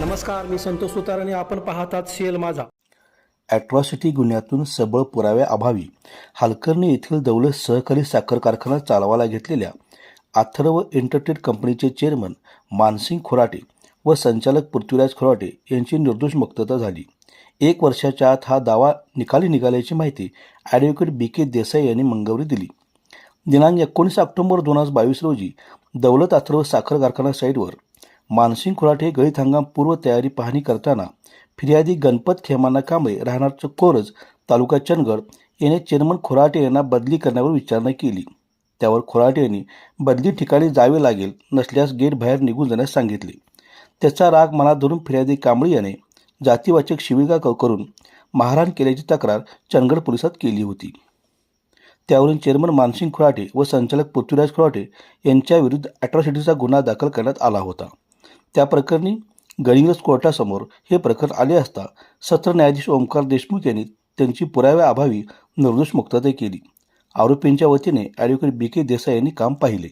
नमस्कार मी संतोष सुतार आणि आपण पाहतात सीएल माझा. ॲट्रॉसिटी गुन्ह्यातून सबळ पुराव्याअभावी हालकर्णी येथील दौलत सहकारी साखर कारखाना चालवायला घेतलेल्या अथर्व एंटरटेड कंपनीचे चेअरमन मानसिंग खोराटे व संचालक पृथ्वीराज खोराटे यांची निर्दोष मुक्तता झाली. एक वर्षाच्या आत हा दावा निकाली निघाल्याची माहिती ॲडव्होकेट बी के देसाई यांनी मंगळवारी दिली. दिनांक एकोणीस ऑक्टोबर दोन हजार बावीस रोजी दौलत अथर्व साखर कारखाना साईटवर मानसिंग खुराटे हे गळीत हंगाम पूर्व तयारी पाहणी करताना फिर्यादी गणपत खेमाना कांबळे राहणार कोरज तालुका चंदगड याने चेअरमन खोराटे यांना बदली करण्यावर विचारणा केली. त्यावर खोराटे यांनी बदली ठिकाणी जावे लागेल नसल्यास गेट बाहेर निघून जाण्यास सांगितले. त्याचा राग मनात धरून फिर्यादी कांबळे याने जातीवाचक शिविका करून मारहाण केल्याची तक्रार चंदगड पोलिसात केली होती. त्यावरून चेअरमन मानसिंग खुराटे व संचालक पृथ्वीराज खुराटे यांच्याविरुद्ध अॅट्रॉसिटीचा गुन्हा दाखल करण्यात आला होता. त्या प्रकरणी गडिंग्रज कोर्टासमोर हे प्रकरण आले असता सत्र न्यायाधीश ओंकार देशमुख यांनी त्यांची पुराव्याअभावी निर्दोष मुक्तता केली. आरोपींच्या वतीने ॲडव्होकेट बी के देसाई यांनी काम पाहिले.